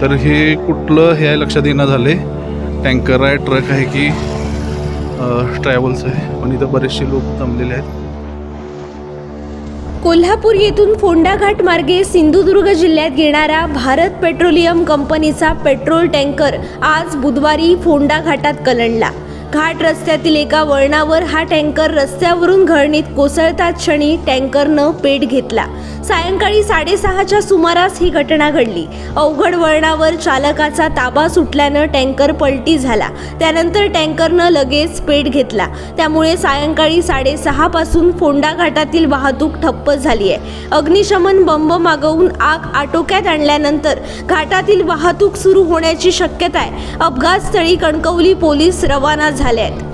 तर हे कुठलं हे आहे लक्षात येणं झाले. टँकर आहे ट्रक आहे की ट्रॅव्हल्स आहे. पण इथं बरेचसे लोक थांबलेले आहेत. कोल्हापूर येथून फोंडाघाट मार्गे सिंधुदुर्ग जिल्ह्यात येणारा भारत पेट्रोलियम कंपनीचा पेट्रोल टँकर आज बुधवारी फोंडा घाटात कलंडला. घाट रस्त्यातील एका वळणावर हा टँकर रस्त्यावरून घळणीत कोसळता क्षणी टँकरनं पेट घेतला. सायंकाळी साडेसहाच्या सुमारास ही घटना घडली. अवघड वळणावर चालकाचा ताबा सुटल्यानं टँकर पलटी झाला. त्यानंतर टँकरनं लगेच पेट घेतला. त्यामुळे सायंकाळी साडेसहा पासून फोंडा घाटातील वाहतूक ठप्प झाली आहे अग्निशमन बंब मागवून आग आटोक्यात आणल्यानंतर घाटातील वाहतूक सुरू होण्याची शक्यता आहे अपघातस्थळी कणकवली पोलीस रवाना झाल्यात